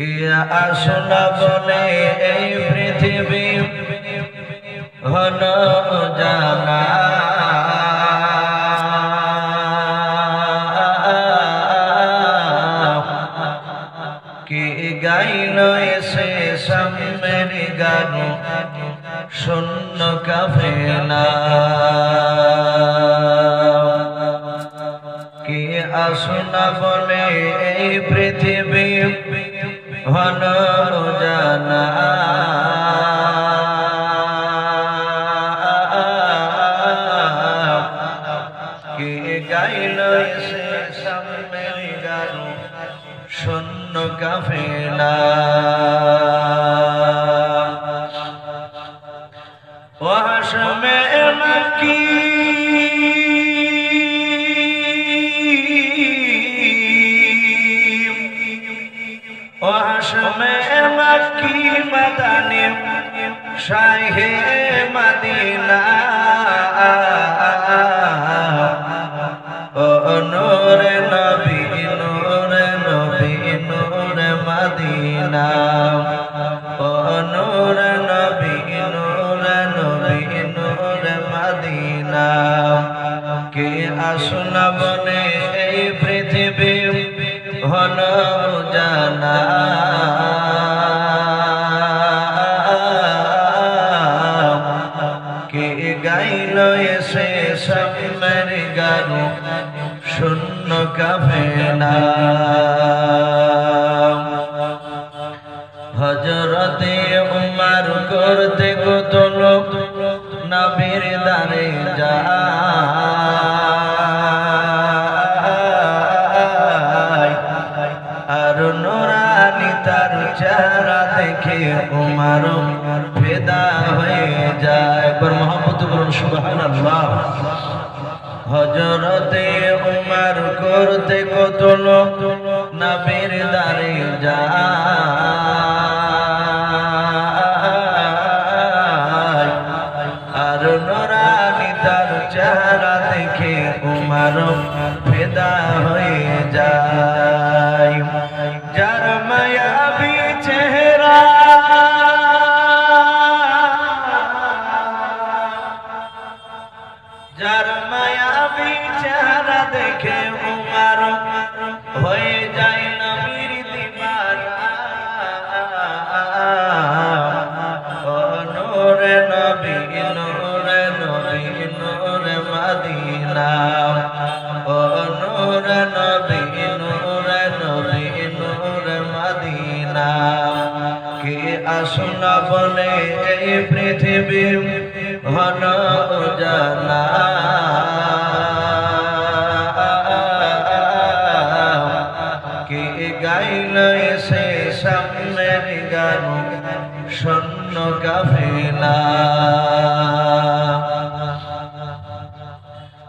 কি আসনা বলে এই পৃথিবী হল জানা। কি গাইল এসে সামের গান শূন্য কাফেলা। কি আসনা বলে এই পৃথিবী হল জানা কি গাইল সে সামনের গান শূন্য কাফেলা ওয়াসমে মকি ওয়াসমে মকি মদানি, শাহে মদিনা। ও নূরে নবী নূরে নবী, নূরে মদিনা। ও নূরে নবী নূরে নবী, নূরে মদিনা। কে আসনা বনে, এই পৃথিবী হল কে গাইল এসে সামের গান শূন্য কাফেলা হজরতে উমার করতে চেহারা দেখে উমার ফেদা হয়ে যায়। একবার মোহাম্মদ বলুন সুবহানাল্লাহ। হজরতে উমার করতে কত লোক নবীর দারে যায়। আর নোরানি তার চেহারা দেখে উমার ফেদা দেখে উমার হয়ে যায় নবীর দিবানা ও নূরে নবী নূরে নবী, নূরে মদিনা। ও নূরে নবী নূরে নবী, নূরে মদিনা। কে আসনা বলে, এই পৃথিবী ঘন শূন্য কাফেলা